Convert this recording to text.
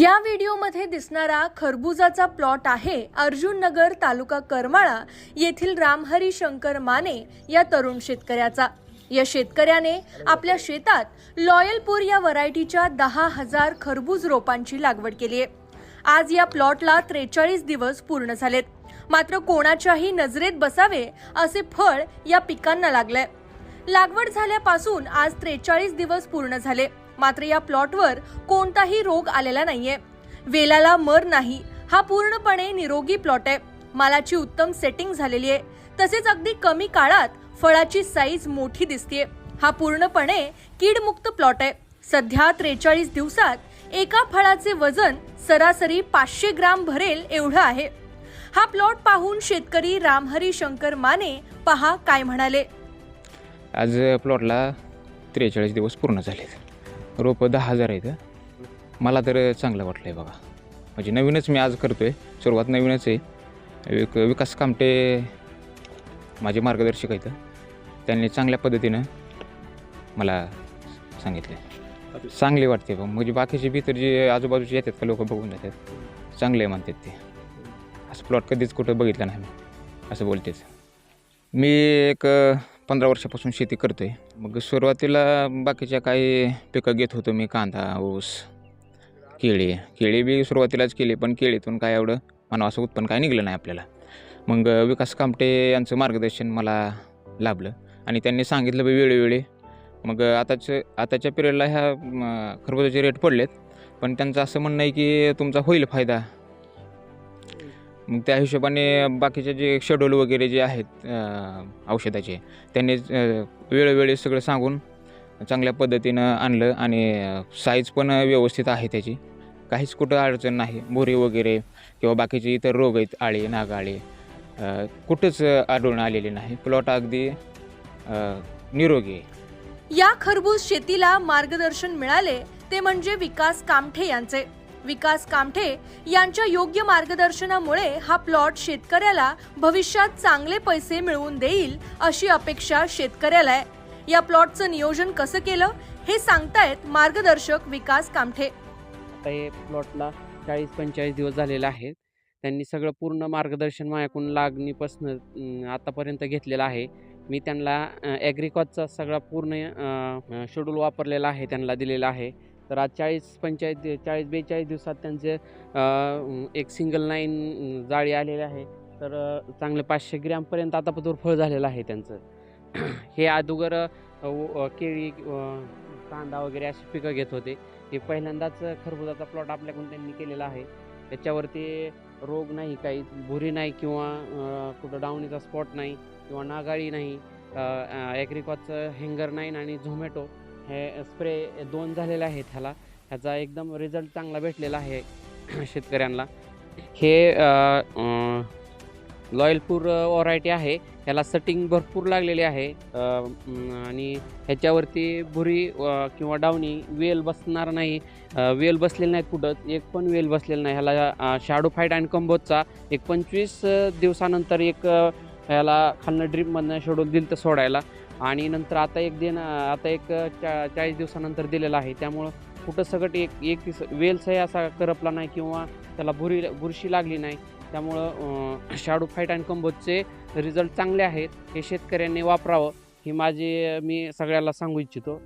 या व्हिडिओमध्ये दिसणारा खरबुजाचा प्लॉट आहे अर्जुन नगर तालुका करमाळा येथील रामहरी शंकर माने या तरुण शेतकऱ्याचा. या शेतकऱ्याने आपल्या शेतात लॉयलपूर या व्हरायटीच्या दहा हजार खरबूज रोपांची लागवड केली आहे. आज या प्लॉटला त्रेचाळीस दिवस पूर्ण झालेत. मात्र कोणाच्याही नजरेत बसावे असे फळ या पिकांना लागलंय. लागवड झाल्यापासून आज त्रेचाळीस दिवस पूर्ण झाले. मात्र या प्लॉटवर कोणताही रोग आलेला नाहीये. वेलाला मर नाही हा पूर्णपणे निरोगी प्लॉट आहे. मालाची उत्तम सेटिंग झालेली आहे. तसेच अगदी कमी काळात फळाची साईज मोठी दिसतेय. हा पूर्णपणे कीडमुक्त प्लॉट आहे. सध्या त्रेचाळीस दिवसात एका फळाचे वजन सरासरी पाचशे ग्राम भरेल एवढं आहे. हा प्लॉट पाहून शेतकरी रामहरी शंकर माने पहा काय म्हणाले. आज प्लॉटला त्रेचाळीस दिवस पूर्ण झालेत. रोपं दहा हजार आहेत मला तर चांगलं वाटलं आहे बघा. म्हणजे नवीनच मी आज करतो आहे सुरुवात नवीनच आहे. विक विकास कामटे माझे मार्गदर्शक आहेत त्यांनी चांगल्या पद्धतीनं मला सांगितले चांगले वाटते बघ. म्हणजे बाकीचे बी तर जे आजूबाजूचे येतात का लोक बघून जातात. चांगले म्हणतात ते. असं प्लॉट कधीच कुठं बघितलं नाही मी. असं बोलतेच. मी एक पंधरा वर्षापासून शेती करतो आहे मग सुरुवातीला बाकीच्या काही पिकं घेत होतो मी कांदा ऊस केळी. केळी बी सुरुवातीलाच केली पण केळीतून काय एवढं मला असं उत्पन्न काय निघलं नाही आपल्याला. मग विकास कामटे यांचं मार्गदर्शन मला लाभलं आणि त्यांनी सांगितलं बी वेळोवेळी. मग अ, आताच आताच्या पिरियडला ह्या खरबुजाचे रेट पडलेत. पण त्यांचं असं म्हणणं आहे की तुमचा होईल फायदा. मग त्या हिशोबाने बाकीचे जे शेड्यूल वगैरे जे आहेत औषधाचे त्यांनी वेळोवेळी सगळं सांगून चांगल्या पद्धतीनं आणलं आणि साईज पण व्यवस्थित आहे त्याची. काहीच कुठं अडचण नाही. भुरी वगैरे किंवा बाकीचे इतर रोग आहेत आळे नागाळे कुठंच आढळून आलेले नाही. प्लॉट अगदी निरोगी आहे. या खरबूज शेतीला मार्गदर्शन मिळाले ते म्हणजे विकास कामठे यांचे. विकास कामठे यांच्या योग्य मार्गदर्शनामुळे हा प्लॉट शेतकऱ्याला भविष्यात चांगले पैसे मिळवून देईल अशी अपेक्षा शेतकऱ्याला आहे. या प्लॉटचं नियोजन कसं केलं हे सांगतायत मार्गदर्शक विकास कामठे. आता हे प्लॉटला चाळीस पंचेचाळीस दिवस झालेला आहे त्यांनी सगळं पूर्ण मार्गदर्शन माझ्याकडून लागणीपासून आतापर्यंत घेतलेलं आहे. मी त्यांना ॲग्रिकॉजचा सगळा पूर्ण शेड्यूल वापरलेला आहे त्यांना दिलेला आहे. तर आज चाळीस पंचेचाळीस चाळीस बेचाळीस दिवसात त्यांचे एक सिंगल नाईन जाळी आलेली आहे. तर चांगले पाचशे ग्रॅमपर्यंत आतापर्यंत फळ झालेलं आहे त्यांचं. हे अगोदर व- केळी कांदा वगैरे अशी पिकं घेत होते. हे पहिल्यांदाच खरबुजाचा प्लॉट आपल्याकडून त्यांनी केलेला आहे. त्याच्यावरती रोग नाही काही भुरी नाही किंवा कुठं डावणीचा स्पॉट नाही किंवा नागाळी नाही ॲग्रिकॉचं हँगर नाईन आणि झोमॅटो हे स्प्रे दोन झालेले आहेत ह्याला. ह्याचा एकदम रिझल्ट चांगला भेटलेला आहे शेतकऱ्यांना. हे लॉयलपूर व्हरायटी आहे. ह्याला सटिंग भरपूर लागलेली आहे. आणि ह्याच्यावरती भुरी किंवा डावणी वेल बसणार नाही. वेल बसलेली नाहीत कुठं. एक पण वेल बसलेलं नाही. ह्याला शॅडो फाईट अँड कंबोजचा एक पंचवीस दिवसानंतर एक ह्याला खालनं ड्रीपमधनं शेड्यूल दिलं तर सोडायला. आणि नंतर आता एक दिन आता एक चा चाळीस दिवसानंतर दिलेला आहे. त्यामुळं कुठं सगट एक एक दिवस वेलचाही असा करपला नाही किंवा त्याला बुरी बुरशी लागली नाही. त्यामुळं शाडू फाईट अँड कंबोजचे रिझल्ट चांगले आहेत. हे शेतकऱ्यांनी वापरावं ही माझी मी सगळ्याला सांगू इच्छितो.